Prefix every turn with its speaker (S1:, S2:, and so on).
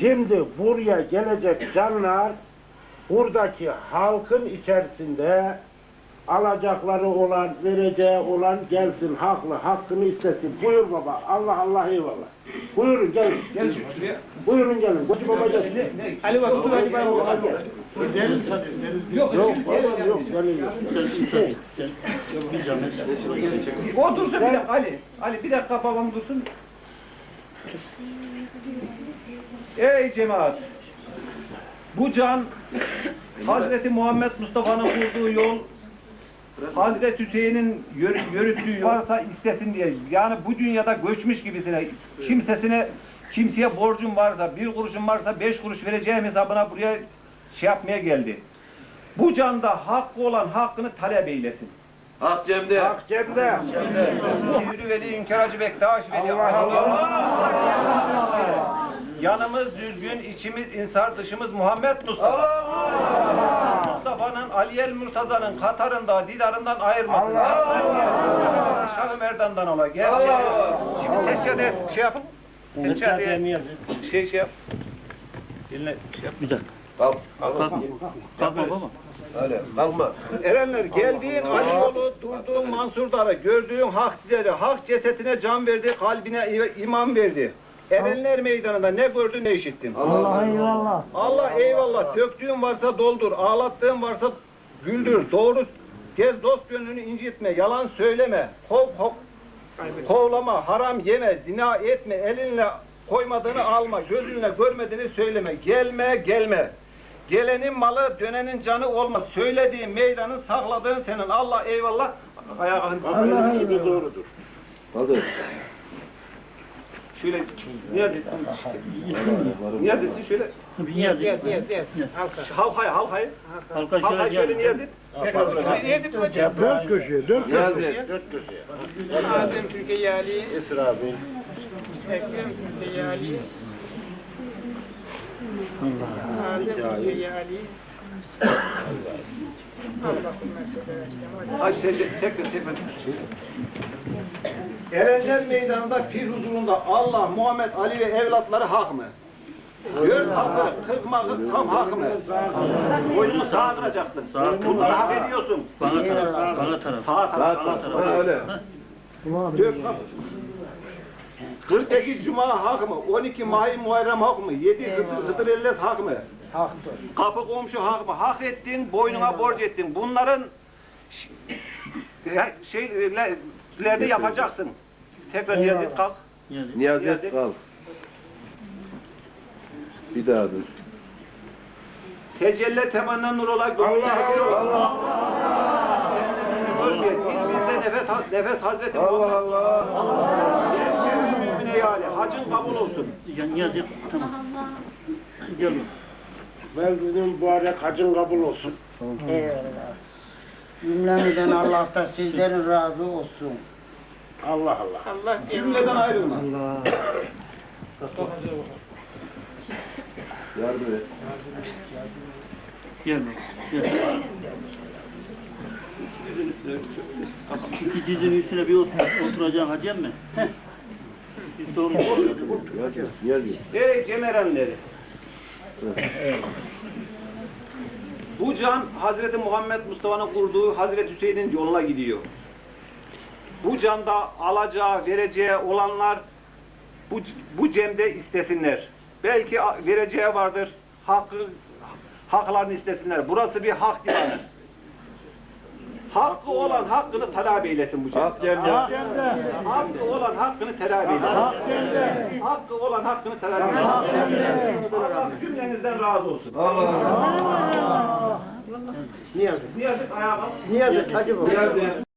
S1: Şimdi buraya gelecek canlar buradaki halkın içerisinde alacakları olan, vereceği olan gelsin haklı, hakkını istesin. Buyur baba. Allah Allah eyvallah. Buyurun gelin. Gelin. Buyurun gelin. Koçu baba gelin.
S2: Ali bak bu Ali bak. Yok
S1: Yok baba yok. Gelin yok.
S2: O dursun bir dakika Ali. Ali bir dakika babam dursun. Ey cemaat! Bu can Hazreti Muhammed Mustafa'nın kurduğu yol Hazreti Hüseyin'in yürü- yürüttüğü varsa istesin diye. Yani bu dünyada göçmüş gibisine kimsesine kimseye borcun varsa bir kuruşun varsa beş kuruş vereceğim hesabına buraya şey yapmaya geldi. Bu canda hakkı olan hakkını talep eylesin.
S3: Hak cemde.
S1: Hak cebde.
S2: Yürü veli Ünkeracı Bektaş veli Yanımız düzgün, içimiz insar, dışımız Muhammed Mustafa. Mustafa'nın, Aliyel Murtaza'nın Katar'ında, didarından ayırmasın. Şah Merdan'dan ola. Gel. Şimdi seccade şey yapın. Seccade şey şey yap. Eline şey yap.
S3: Kalk. Kalkma baba. Öyle. Kalkma.
S2: Erenler geldiğin Ali yolu, durduğun Mansur Darı, gördüğün hak dizeli, hak cesetine can verdi, kalbine iman verdi. Erenler meydanında ne gördün ne işittin?
S1: Allah eyvallah.
S2: Allah eyvallah, döktüğün varsa doldur, ağlattığın varsa güldür, doğru gez dost gönlünü incitme, yalan söyleme, kov, kov, kovlama, haram yeme, zina etme, elinle koymadığını alma, gözünle görmediğini söyleme, gelme, gelme. Gelenin malı, dönenin canı olmaz. Söylediğin meydanın, sakladığın senin. Allah eyvallah. Ayağa kalkın.
S1: Allah eyvallah. Doğrudur.
S3: Hadi.
S2: Şöyle, niyaz etsin. Niyaz etsin şöyle.
S4: Niyaz et.
S2: Halkaya, halkaya.
S4: Halka
S2: Halkaya
S4: şöyle niyaz
S2: niyaz et. Niyaz et hocam.
S1: Dört köşeye, dört
S3: Niyaz
S1: köşeye.
S3: et.
S1: Dört köşeye.
S5: Adem Türkiye Ali,
S1: Esra abi.
S5: Ekrem Türkiye Ali. Adem Türkiye Ali. Allahümme salli
S2: Ay şey, tekrar, tekrar. Erenler meydanında pir huzurunda Allah, Muhammed, Ali ve evlatları hak mı? Dört hakkı, kırk makı tam hak mı? Boynunu sağa kıracaksın. Bunları hak ediyorsun.
S4: Bana taraf, bana taraf.
S2: Sağa taraf.
S3: Ha öyle.
S2: Dört hak. 48 Cuma hak mı? 12 Mahi Muharrem hak mı? 7 Hıdır, Hıdır Ellez hak mı?
S1: Haktır.
S2: Kapı komşu hak mı? Hak ettin, boynuna borç ettin. Bunların ya- şeylerini yapacaksın. Tekrar niyaz et kalk.
S4: Niyaz et.
S3: Niyaz et kalk. Bir daha dur.
S2: Tecelle temenna nur ola Allah Allah. Dilimizde nefes, nefes Hazreti
S3: Allah
S2: Muhammed.
S3: Allah.
S2: Gerçek mümine. Hacın kabul olsun.
S4: Ya. Tamam. Gel.
S1: Ben dedim mübarek hacın kabul olsun.
S6: Eyvallah. Cümlemizden Allah da sizlerin razı olsun.
S1: Allah Allah.
S5: Allah
S2: Cümleden ayrılma.
S3: Yardım et.
S4: Gel bak. Gel. İki dizin üstüne bir otur, oturacaksın hacı mi? Heh. Bir sorun yok.
S3: Niyaz et.
S2: Ey cemerenleri. Bu can Hazreti Muhammed Mustafa'nın kurduğu Hazreti Hüseyin'in yoluna gidiyor. Bu canda alacağı, vereceği olanlar bu, bu cemde istesinler. Belki vereceği vardır. Hakkı, haklarını istesinler. Burası bir hak divanı. Hakkı olan hakkını talep eylesin bu cem.
S3: Hak cemde.
S2: Hakkı olan hakkını talep eylesin. Hakkı olan hakkını talep eylesin. Allah cümlenizden razı olsun.
S3: Allah.
S1: Niyaz et.
S2: Niyazet ayağa kalk.
S1: Niyaz et hacı baba.
S3: Niyaz et.